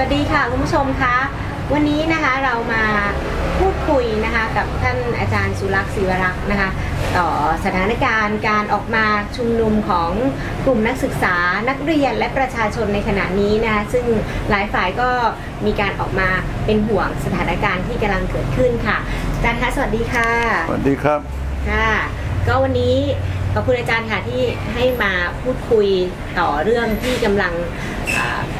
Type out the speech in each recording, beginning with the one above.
วัสดีค่ะคุณผู้ชมคะวันนี้นะคะเรามาพูดคุยนะคะกับท่านอาจารย์สุรักษ์ศิวรักษ์นะคะต่อสถานการณ์การออกมาชุมนุมของกลุ่มนักศึกษานักเรียนและประชาชนในขณะนี้นะคะซึ่งหลายฝ่ายก็มีการออกมาเป็นห่วงสถานการณ์ที่กำลังเกิดขึ้นค่ะอาจารย์คะสวัสดีค่ะสวัสดีครับค่ะก็วันนี้ขอบคุณอาจารย์ค่ะที่ให้มาพูดคุยต่อเรื่องที่กำลังอ่า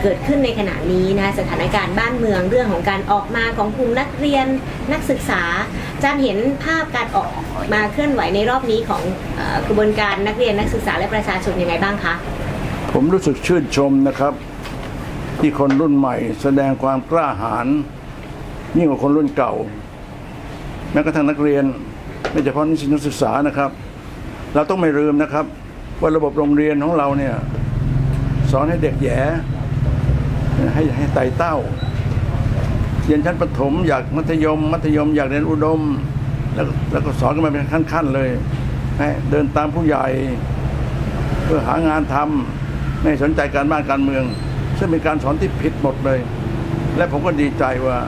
เกิดขึ้นในขณะนี้นะสถานการณ์บ้านเมืองเรื่องของการออกมาของกลุ่มนักเรียนนักศึกษาอาจารเห็นภาพการออกมาเคลื่อนไหวในรอบนี้ของกระบวนการนักเรียนนักศึกษาและประชาชนยังไงบ้างคะผมรู้สึกชื่นชมนะครับ ที่คนรุ่นใหม่แสดงความกล้าหาญยิ่งกว่าคนรุ่นเก่า แม้กระทั่งนักเรียนไม่เฉพาะนิสิตนักศึกษานะครับ เราต้องไม่ลืมนะครับ ว่าระบบโรงเรียนของเราเนี่ย สอนให้เด็กแย่ให้ให้ไต่เต้าเรียนชั้นประถมอยากมัธยม มัธยมอยากเรียนอุดม แล้วแล้วก็สอนกันมาเป็นขั้นๆเลยให้เดินตามผู้ใหญ่ เพื่อหางานทำไม่สนใจการบ้านการเมือง ซึ่งเป็นการสอนที่ผิดหมดเลย และผมก็ดีใจว่า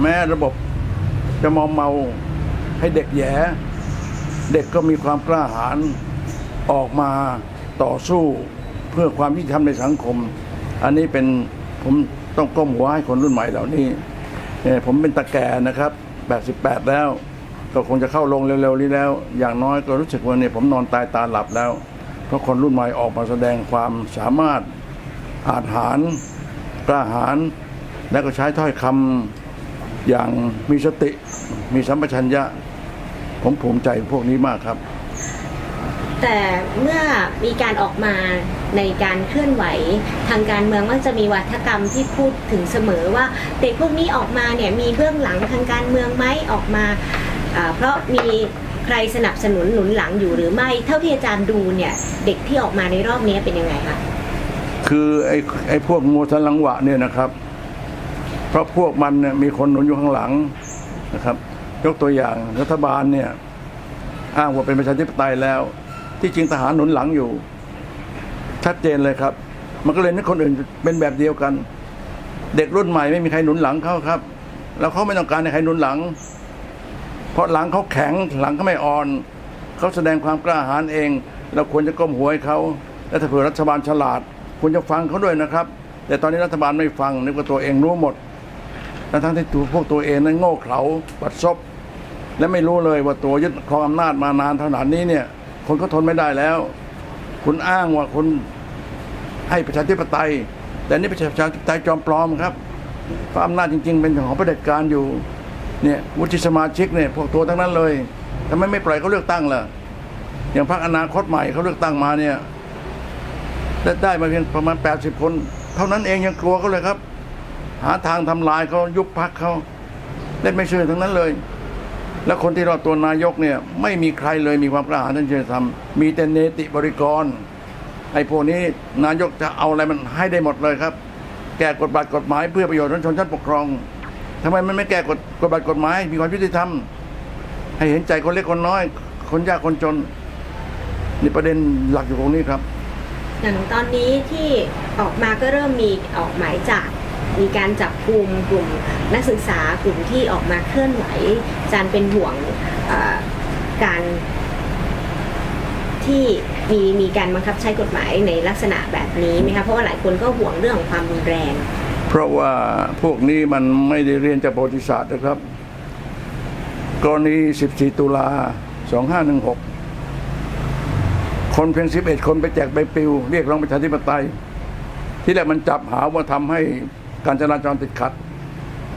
แม้ระบบจะมอมเมาให้เด็กแย่เด็กก็มีความกล้าหาญออกมาต่อสู้ เพื่อความยุติธรรมในสังคม อันนี้เป็นผมต้องก้มหัวให้คนรุ่นใหม่เหล่านี้ผมเป็นตะแก่นะครับ 88 แล้ว ก็คงจะเข้าลงเร็วๆนี้แล้ว อย่างน้อยก็รู้สึกว่าเนี่ยผมนอนตายตาหลับแล้ว เพราะคนรุ่นใหม่ออกมาแสดงความสามารถอาจหารกล้าหาญและก็ใช้ถ้อยคำอย่างมีสติ มีสัมปชัญญะ ผมภูมิใจพวกนี้มากครับ แต่เมื่อมีการออกมาในการเคลื่อนไหวทางการเมืองมันจะมีวัฒกรรมที่พูดถึงเสมอว่าเด็กพวกนี้ออกมาเนี่ยมีเบื้องหลังทางการเมืองไหมออกมาเพราะมีใครสนับสนุนหนุนหลังอยู่หรือไม่ เท่าที่อาจารย์ดูเนี่ยเด็กที่ออกมาในรอบนี้เป็นยังไงคะคือไอ้ไอ้พวกงูทันลังหวะเนี่ยนะครับ เพราะพวกมันเนี่ยมีคนหนุนอยู่ข้างหลังนะครับ ยกตัวอย่างรัฐบาลเนี่ยอ้างว่าเป็นประชาธิปไตยแล้ว ที่จริงทหารหนุนหลังอยู่ ชัดเจนเลยครับ มันก็เลยนึกคนอื่นเป็นแบบเดียวกัน เด็กรุ่นใหม่ไม่มีใครหนุนหลังเขาครับ แล้วเขาไม่ต้องการให้ใครหนุนหลัง เพราะหลังเขาแข็งหลังเขาไม่อ่อนเขาแสดงความกล้าหาญเอง เราควรจะก้มหัวให้เขาและถ้าเผื่อรัฐบาลฉลาดควรจะฟังเขาด้วยนะครับ แต่ตอนนี้รัฐบาลไม่ฟังนึกว่าตัวเองรู้หมดทั้งทั้งที่ตัวพวกตัวเองนั้นโง่เขลาบัดซบและไม่รู้เลยว่าตัวยึดครองอำนาจมานานขนาดนี้เนี่ย คนก็ทนไม่ได้แล้ว คุณอ้างว่าคุณให้ประชาธิปไตย แต่นี่ประชาธิปไตยจอมปลอมครับเพราะอำนาจจริง ๆ เป็นของเผด็จการอยู่เนี่ยวุฒิสมาชิกเนี่ยพวกตัวทั้งนั้นเลยทำไมไม่ปล่อยเขาเลือกตั้งล่ะอย่างพรรคอนาคตใหม่เขาเลือกตั้งมาเนี่ยได้ได้มาเพียงประมาณ 80 คน เท่านั้นเองยังกลัวเขาเลยครับ หาทางทำลายเขายุบพักเขาเล่นไม่เชื่อทั้งนั้นเลย แล้วคนที่รอดตัวนายกเนี่ยไม่มีใครเลยมีความกล้าหาญที่จะทำมีแต่เนติบริกรไอ้พวกนี้นายกจะเอาอะไรมันให้ได้หมดเลยครับ แก้กฎบัตรกฎหมายเพื่อประโยชน์ของชนชั้นปกครองทำไมมันไม่แก้กฎกฎบัตรกฎหมาย มีความยุติธรรม ให้เห็นใจคนเล็กคนน้อย คนยากคนจนนี่ประเด็นหลักอยู่ตรงนี้ครับอย่างตอนนี้ที่ออกมาก็เริ่มมีออกหมายจับ มีการจับกลุ่มกลุ่มนักศึกษากลุ่มที่ออกมาเคลื่อนไหวจารเป็นห่วงการที่มีมีการบังคับใช้กฎหมายในลักษณะแบบนี้ไหมคะเพราะว่าหลายคนก็ห่วงเรื่องของความรุนแรง เพราะว่าพวกนี้มันไม่ได้เรียนจากประวัติศาสตร์นะครับ กรณี 14 ตุลา 2516 คนเพียง 11 คนไปแจกใบปลิว เรียกร้องประชาธิปไตย ที่แรกมันจับหาว่าทำให้ การจราจรติดขัด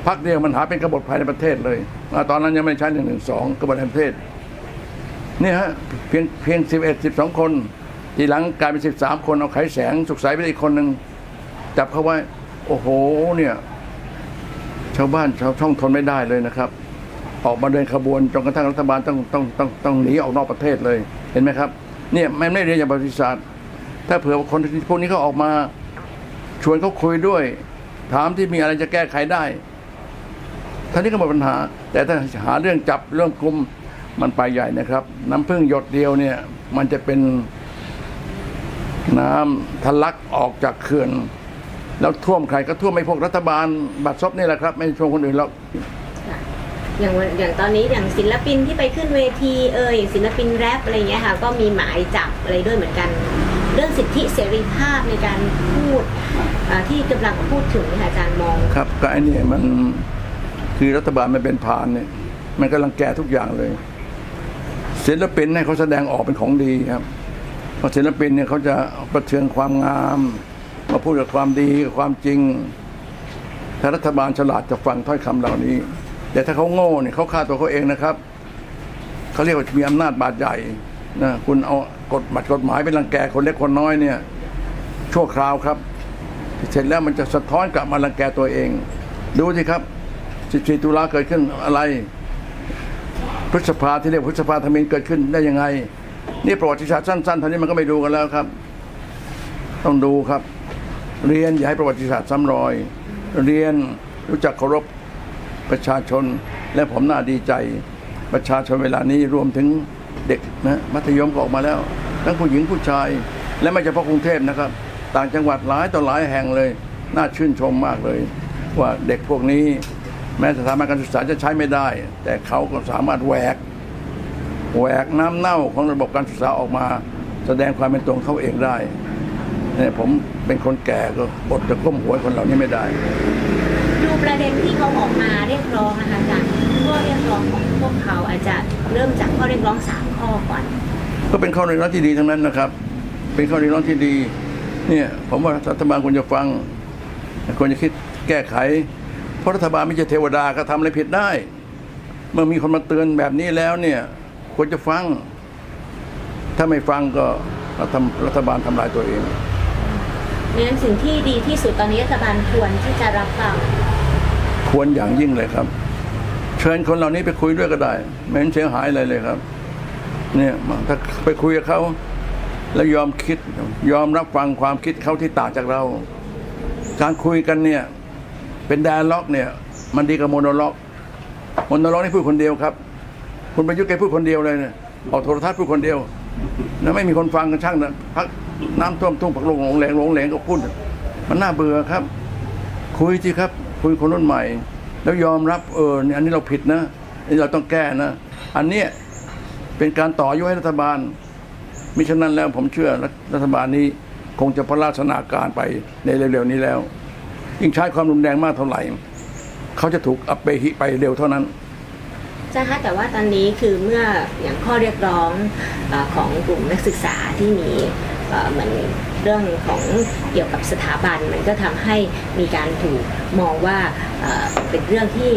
พักเดียวมันหาเป็นกบฏภายในประเทศเลยตอนนั้นยังไม่ใช้หนึ่งหนึ่งสองกบฏแห่งประเทศเนี่ฮะเพียงเพียง11 12คน ทีหลังกลายเป็น13คนเอาไขแสงสุขใสไปอีกคนหนึ่งจับเขาไว้ โอ้โหเนี่ย ชาวบ้านชาวช่องทนไม่ได้เลยนะครับ ออกมาเดินขบวนจนกระทั่งรัฐบาลต้องต้องต้องต้องหนีออกนอกประเทศเลยเห็นไหมครับ เนี่ยมันไม่เรียนอย่างประวัติศาสตร์ ถ้าเผื่อคนพวกนี้เขาออกมาชวนเขาคุยด้วย ถามที่มีอะไรจะแก้ไขได้ท่านี้ก็หมดปัญหา แต่ถ้าหาเรื่องจับเรื่องกลุ่มมันไปใหญ่นะครับ น้ำพึ่งหยดเดียวเนี่ย มันจะเป็นน้ำทะลักออกจากเขื่อน แล้วท่วมใครก็ท่วมไม่พวกรัฐบาลบัตรซบนี่แหละครับ ไม่ท่วมคนอื่นหรอกอย่างอย่างตอนนี้อย่างศิลปินที่ไปขึ้นเวทีเอออย่างศิลปินแรปอะไรเงี้ยค่ะ ก็มีหมายจับอะไรด้วยเหมือนกัน เรื่องสิทธิเสรีภาพในการพูดที่กำลังพูดถึงอาจารย์มอง ครับก็ไอ้นี่มันคือรัฐบาลมันเป็นพานเนี่ย มันกำลังแก้ทุกอย่างเลยศิลปินให้เขาแสดงออกเป็นของดีครับเพราะศิลปินเนี่ยเขาจะประเทืองความงามมาพูดกับความดีความจริงถ้ารัฐบาลฉลาดจะฟังถ้อยคำเหล่านี้ แต่ถ้าเขาโง่เนี่ยเขาฆ่าตัวเขาเองนะครับเขาเรียกว่ามีอำนาจบาดใหญ่ นะคุณเอากฎบัตรกฎหมายเป็นรังแกคนเล็กคนน้อยเนี่ย ชั่วคราวครับ เสร็จแล้วมันจะสะท้อนกลับมารังแกตัวเอง ดูสิครับ 14 ตุลาเกิดขึ้นอะไร พฤษภาที่เรียกพฤษภาธมินเกิดขึ้นได้ยังไง นี่ประวัติศาสตร์สั้นๆท่านี้มันก็ไม่ดูกันแล้วครับ ต้องดูครับ เรียนอย่าให้ประวัติศาสตร์ซ้ำรอย เรียนรู้จักเคารพประชาชนและผมน่าดีใจ ประชาชนเวลานี้รวมถึง เด็กนะมัธยมก็ออกมาแล้ว ทั้งผู้หญิงผู้ชาย และไม่เฉพาะกรุงเทพนะครับ ต่างจังหวัดหลายต่อหลายแห่งเลย น่าชื่นชมมากเลย ว่าเด็กพวกนี้ แม้สถาบันการศึกษาจะใช้ไม่ได้ แต่เขาก็สามารถแหวกแหวกน้ำเน่าของระบบการศึกษาออกมา แสดงความเป็นตัวของเขาเองได้เนี่ยผมเป็นคนแก่ก็อดจะก้มหัวคนเหล่านี้ไม่ได้ ดูประเด็นที่เขาออกมาเรียกร้องนะคะอาจารย์ ข้อเรียกร้องของพวกเขาอาจจะเริ่มจากข้อเรียกร้องสามข้อก่อน ก็เป็นข้อเรียกร้องที่ดีทั้งนั้นนะครับ เป็นข้อเรียกร้องที่ดี เนี่ยผมว่ารัฐบาลควรจะฟังควรจะคิดแก้ไข เพราะรัฐบาลไม่ใช่เทวดาก็ทำอะไรผิดได้ เมื่อมีคนมาเตือนแบบนี้แล้วเนี่ย ควรจะฟัง ถ้าไม่ฟังก็รัฐรัฐบาลทำลายตัวเองดังนั้นสิ่งที่ดีที่สุดตอนนี้รัฐบาลควรที่จะรับฟัง ควรอย่างยิ่งเลยครับเชิญคนเหล่านี้ไปคุยด้วยก็ได้ ไม่เห็นเสียหายอะไรเลยครับ เนี่ยถ้าไปคุยกับเขาแล้วยอมคิดยอมรับฟังความคิดเขาที่ต่างจากเรา การคุยกันเนี่ย เป็นไดอะล็อกเนี่ย มันดีกว่าโมโนล็อกโมโนล็อกนี่พูดคนเดียวครับ คุณประยุทธ์แกพูดคนเดียวเลยเนี่ยออกโทรทัศน์พูดคนเดียวนะไม่มีคนฟังกันช่างนะพักน้ำท่วมทุ่งผักลงหลงแหลงหลงแหลงก็พูดมันน่าเบื่อครับ คุยสิครับ คุยคนรุ่นใหม่ แล้วยอมรับเออเนี่ยอันนี้เราผิดนะอันนี้เราต้องแก้นะ อันเนี้ยเป็นการต่ออยุให้รัฐบาล มิฉะนั้นแล้วผมเชื่อรัฐรัฐบาลนี้คงจะพระราชนาการไปในเร็วๆนี้แล้ว ยิ่งใช้ความรุนแรงมากเท่าไหร่ เขาจะถูกอัปเปหิไปเร็วเท่านั้นใช่คะแต่ว่าตอนนี้คือเมื่ออย่างข้อเรียกร้องอของกลุ่มนักศึกษาที่มีเหมือน เรื่องของเกี่ยวกับสถาบัน มันก็ทำให้มีการถูกมองว่าเอ่อเป็นเรื่องที่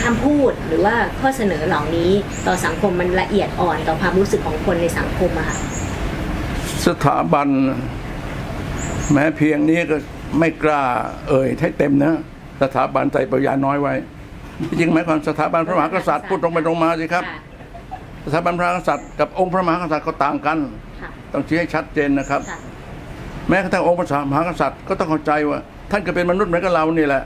ห้ามพูดหรือว่าข้อเสนอเหล่านี้ต่อสังคมมันละเอียดอ่อนต่อความรู้สึกของคนในสังคมอะค่ะสถาบัน แม้เพียงนี้ก็ไม่กล้าเอ่ยให้เต็มนะ สถาบันใส่ปริญญาน้อยไว้จริงๆหมายความสถาบันพระมหากษัตริย์พูดตรงไปตรงมาสิครับะสถาบันพระมหากษัตริย์กับองค์พระมหากษัตริย์ก็ต่างกันค่ะ ต้องชี้ให้ชัดเจนนะครับ ค่ะ แม้กระทั่งองค์พระมหากษัตริย์ก็ต้องเข้าใจว่า ท่านก็เป็นมนุษย์เหมือนกับเรานี่แหละ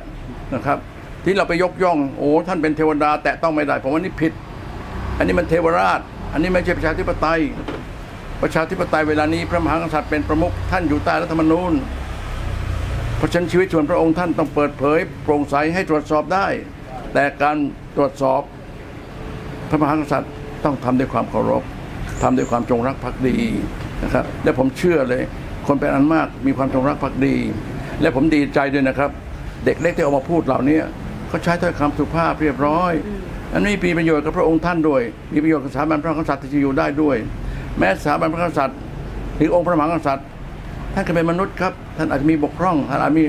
นะครับ ที่เราไปยกย่องโอ้ท่านเป็นเทวดา แตะต้องไม่ได้ผมว่านี่ผิด อันนี้มันเทวราช อันนี้ไม่ใช่ประชาธิปไตย ประชาธิปไตยเวลานี้พระมหากษัตริย์เป็นประมุขท่านอยู่ใต้รัฐธรรมนูญเพราะฉะนั้นชีวิตส่วนพระองค์ท่านต้องเปิดเผยโปร่งใสให้ตรวจสอบได้ แต่การตรวจสอบ พระมหากษัตริย์ต้องทำด้วยความเคารพทำด้วยความจงรักภักดี นะครับและผมเชื่อเลย คนเป็นอันมากมีความจงรักภักดี และผมดีใจด้วยนะครับ เด็กเล็กที่ออกมาพูดเหล่านี้เขาใช้ถ้อยคำสุภาพเรียบร้อย อันนี้มีประโยชน์กับพระองค์ท่านด้วย มีประโยชน์กับสถาบันพระมหากษัตริย์ที่จะอยู่ได้ด้วย แม้สถาบันพระมหากษัตริย์หรือองค์พระมหากษัตริย์ท่านก็เป็นมนุษย์ครับ ท่านอาจจะมีบกพร่องท่านอาจมี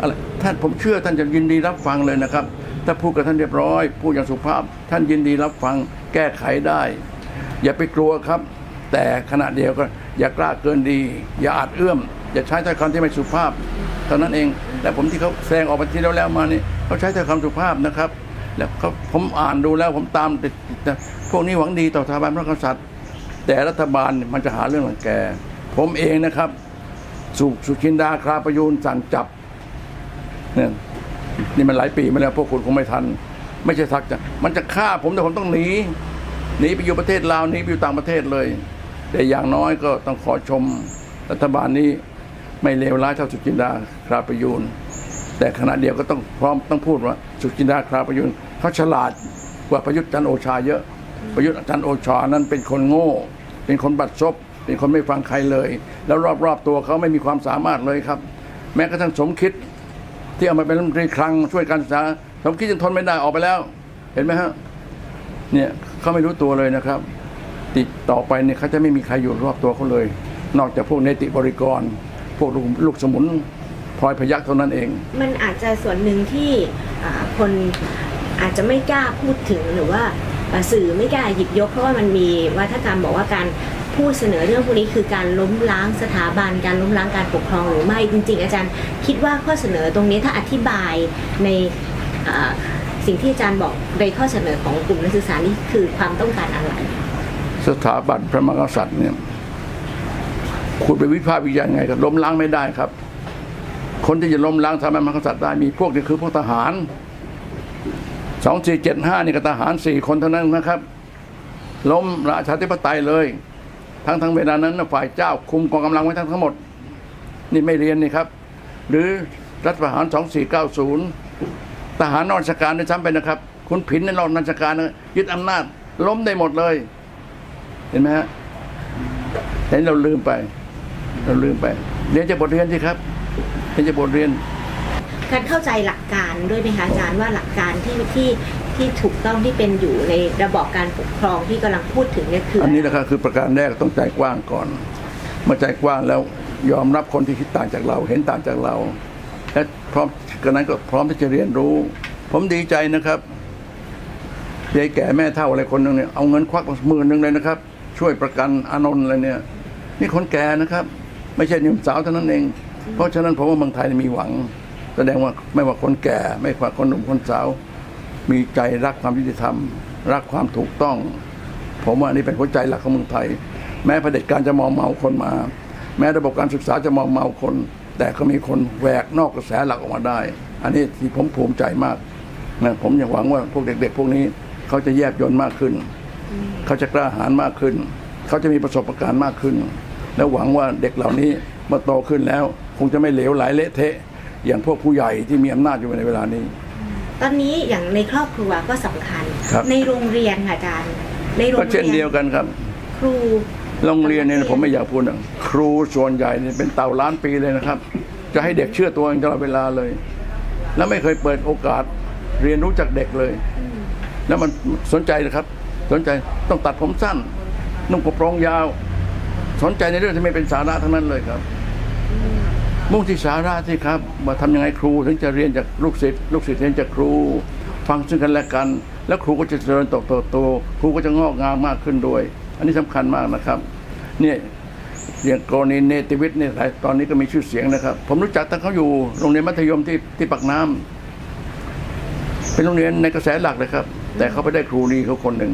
อะไรท่านผมเชื่อท่านจะยินดีรับฟังเลยนะครับ ถ้าพูดกับท่านเรียบร้อย พูดอย่างสุภาพ ท่านยินดีรับฟังแก้ไขได้ อย่าไปกลัวครับ แต่ขณะเดียวก็ อย่ากล้าเกินดี อย่าอาจเอื้อม อย่าใช้ถ้อยคำที่ไม่สุภาพเท่านั้นเอง และผมที่เขาแสดงออกมาที่แล้วแล้วมานี่เขาใช้ถ้อยคำสุภาพนะครับ แล้วเขาผมอ่านดูแล้วผมตามติดนะพวกนี้หวังดีต่อสถาบันพระกษัตริย์ แต่รัฐบาลมันจะหาเรื่องรังแก ผมเองนะครับ สุสุชินดาคราประยูนสั่งจับเนี่ยนี่มันหลายปีมาแล้วพวกคุณคงไม่ทัน ไม่ใช่ทักจะมันจะฆ่าผมแต่ผมต้องหนีหนีไปอยู่ประเทศลาวหนีไปอยู่ต่างประเทศเลย แต่อย่างน้อยก็ต้องขอชมรัฐบาลนี้ไม่เลวร้ายเท่าสุจินดาคราประยูนแต่ขณะเดียวก็ต้องพร้อมต้องพูดว่าสุจินดาคราประยูนเขาฉลาดกว่าประยุทธ์จันโอชาเยอะ ประยุทธ์จันโอชานั้นเป็นคนโง่ เป็นคนบัดซบเป็นคนไม่ฟังใครเลย แล้วรอบๆตัวเขาไม่มีความสามารถเลยครับ แม้กระทั่งสมคิด ที่เอามาเป็นรัฐมนตรีคลังช่วยการศึกษาสมคิดยังทนไม่ได้ออกไปแล้ว เห็นไหมฮะเนี่ยเขาไม่รู้ตัวเลยนะครับ ติดต่อไปเนี่ยเขาจะไม่มีใครอยู่รอบตัวเขาเลย นอกจากพวกเนติบริกร พวกลูกสมุนพลอยพยักเท่านั้นเอง มันอาจจะส่วนหนึ่งที่คนอาจจะไม่กล้าพูดถึงหรือว่าสื่อไม่กล้าหยิบยกเพราะว่ามันมีวัฒกรรมบอกว่าการพูดเสนอเรื่องพวกนี้คือการล้มล้างสถาบัน การล้มล้างการปกครองหรือไม่จริง ๆ อาจารย์ คิดว่าข้อเสนอตรงนี้ถ้าอธิบายในสิ่งที่อาจารย์บอกในข้อเสนอของกลุ่มนักศึกษานี่คือความต้องการอะไร สถาบันพระมหากษัตริย์เนี่ยคุณไปวิพากษ์วิจารณ์ไงก็ล้มล้างไม่ได้ครับ คนที่จะล้มล้างสถาบันพระมหากษัตริย์ได้มีพวกนี้คือพวกทหารสองสี่เจ็ดห้านี่ก็ทหารสี่คนเท่านั้นนะครับ ล้มราชาธิปไตยเลย ทั้งทั้งเวลานั้นฝ่ายเจ้าคุมกองกำลังไว้ทั้งทั้งหมด นี่ไม่เรียนนี่ครับ หรือรัฐประหารสองสี่เก้าศูนย์ทหารนอกราชการด้วยซ้ำไปนะครับ คุณผินในนอกราชการยึดอำนาจล้มได้หมดเลย ห็นไหมฮะแต่นี่เราลืมไป เราลืมไปเรียนจากบทเรียนสิครับเรียนจากบทเรียน การเข้าใจหลักการด้วยไหมคะอาจารย์ว่าหลักการที่ที่ที่ถูกต้องที่เป็นอยู่ในระบอบการปกครองที่กำลังพูดถึงเนี่ยคืออัอันนี้นะครับคือประการแรกต้องใจกว้างก่อนเมื่อใจกว้างแล้วยอมรับคนที่คิดต่างจากเรา เห็นต่างจากเรา และพร้อมกันนั้นก็พร้อมที่จะเรียนรู้ ผมดีใจนะครับยายแก่แม่เท่าอะไรคนหนึ่งเนี่ยเอาเงินควักหมื่นหนึ่งเลยนะครับ ช่วยประกันอานนท์อะไรเนี่ย นี่คนแก่นะครับ ไม่ใช่หนุ่มสาวเท่านั้นเอง เพราะฉะนั้นผมว่าเมืองไทยมีหวัง แสดงว่าไม่ว่าคนแก่ ไม่ว่าคนหนุ่มคนสาว มีใจรักความยุติธรรม รักความถูกต้อง ผมว่านี่เป็นหัวใจหลักของเมืองไทย แม้เผด็จการจะมองเมาคนมา แม้ระบบการศึกษาจะมองเมาคน แต่ก็มีคนแหวกนอกกระแสหลักออกมาได้ อันนี้ที่ผมภูมิใจมากนะผมยังหวังว่าพวกเด็ก ๆ พวกนี้เขาจะแยบยลมากขึ้น เขาจะกล้าหาญมากขึ้น เขาจะมีประสบการณ์มากขึ้น แล้วหวังว่าเด็กเหล่านี้เมื่อโตขึ้นแล้ว คงจะไม่เหลวไหลเละเทะ อย่างพวกผู้ใหญ่ที่มีอำนาจอยู่ในเวลานี้ ตอนนี้อย่างในครอบครัวก็สำคัญครับในโรงเรียนค่ะอาจารย์ ในโรงก็เรีเช่นเดียวกันครับ ครูโรงเรียนเนี่ยผมไม่อยากพูดนะครูส่วนใหญ่เนี่ยเป็นเต่าล้านปีเลยนะครับ จะให้เด็กเชื่อตัวเองตลอดเวลาเลย แล้วไม่เคยเปิดโอกาสเรียนรู้จากเด็กเลย แล้วมันสนใจนะครับ สนใจต้องตัดผมสั้น นุ่งกระโปรงยาว สนใจในเรื่องที่ไม่เป็นสาระทั้งนั้นเลยครับ มุ่งที่สาระที่ครับว่าทำยังไงครู ถึงจะเรียนจากลูกศิษย์ลูกศิษย์เรียนจากครู ฟังซึ่งกันและกัน แล้วครูก็จะเจริญเติบโตโตครูก็จะงอกงามมากขึ้นด้วย อันนี้สำคัญมากนะครับ เนี่ยอย่างกรณีเนติวิทย์เนี่ยตอนนี้ก็มีชื่อเสียงนะครับ ผมรู้จักตั้งเขาอยู่โรงเรียนมัธยมที่ที่ปากน้ำเป็นโรงเรียนในกระแสหลักเลยครับ แต่เขาไปได้ครูดีเขาคนหนึ่ง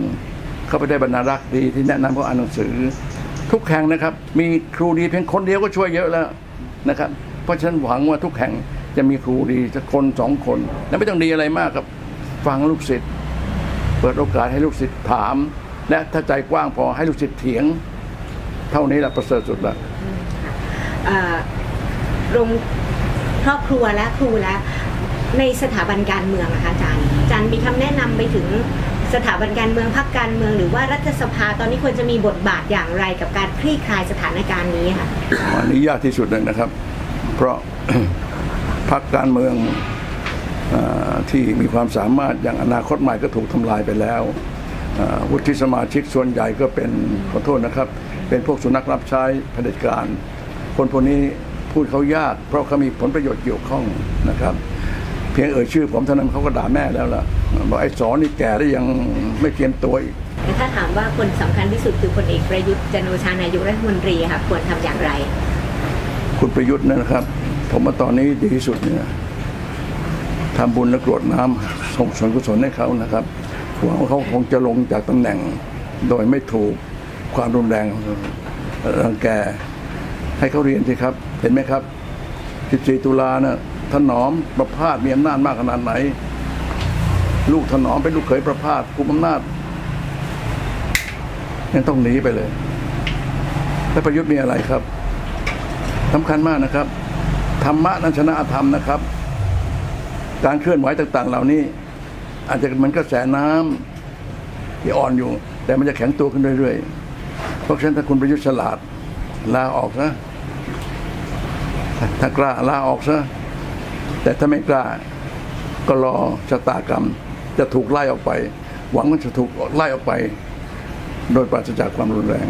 เขาไปได้บรรณารักษ์ดีที่แนะนำเขาอ่านหนังสือ ทุกแห่งนะครับ มีครูดีเพียงคนเดียวก็ช่วยเยอะแล้วนะครับ เพราะฉะนั้นหวังว่าทุกแห่งจะมีครูดีสักคนสองคน และไม่ต้องดีอะไรมากครับฟังลูกศิษย์เปิดโอกาสให้ลูกศิษย์ถาม และถ้าใจกว้างพอให้ลูกศิษย์เถียง เท่านี้แหละประเสริฐสุดละโรงครอบครัวและครูและ ในสถาบันการเมืองนะคะอาจารย์อาจารย์มีคำแนะนำไปถึงสถาบันการเมืองพรรคการเมือง หรือว่ารัฐสภาตอนนี้ควรจะมีบทบาทอย่างไรกับการคลี่คลายสถานการณ์นี้ค่ะอันนี้ยากที่สุดเลยนะครับ เพราะพรรคการเมืองอที่มีความสามารถอย่างอนาคตใหม่ก็ถูกทำลายไปแล้ววุฒิสมาชิกส่วนใหญ่ก็เป็นขอโทษนะครับ เป็นพวกสุนัขรับใช้เผด็จการ คนพวกนี้พูดเขายาก เพราะเขามีผลประโยชน์เกี่ยวข้องนะครับ เพียงเอ่ยชื่อผมเท่านั้นเขาก็ด่าแม่แล้วล่ะบอกไอ้สอนนี่แก่แล้วยังไม่เตรียมตัวอีกแต่ถ้าถามว่าคนสำคัญที่สุดคือพลเอกประยุทธ์จันทร์โอชานายกรัฐมนตรีค่ะควรทำอย่างไร คุณประยุทธ์เนยนะครับ ผมว่าตอนนี้ดีที่สุดเนี่ยทำบุญและกรวดน้ำส่งส่วนกุศลให้เขานะครับหวังว่าเขาคงจะลงจากตำแหน่งโดยไม่ถูกความรุนแรงรังแกให้เขาเรียนสิครับ เห็นไหมครับ 14 ตุลานะ ถนอมประพาสมีอำนาจมากขนาดไหน ลูกถนอมเป็นลูกเขยประพาสกุมอำนาจยังต้องหนีไปเลย แล้วประยุทธ์มีอะไรครับสำคัญมากนะครับ ธรรมะนั้นชนะอธรรมนะครับ การเคลื่อนไหวต่าง ๆ เหล่านี้ อาจจะมันกระแสน้ำที่อ่อนอยู่ แต่มันจะแข็งตัวขึ้นเรื่อยๆ เพราะฉะนั้นถ้าคุณประยุทธ์ฉลาดลาออกซะถ้ากล้าลาออกซะ แต่ถ้าไม่กล้าก็รอชะตากรรม จะถูกไล่ออกไป หวังว่าจะถูกไล่ออกไป โดยปราศจากความรุนแรง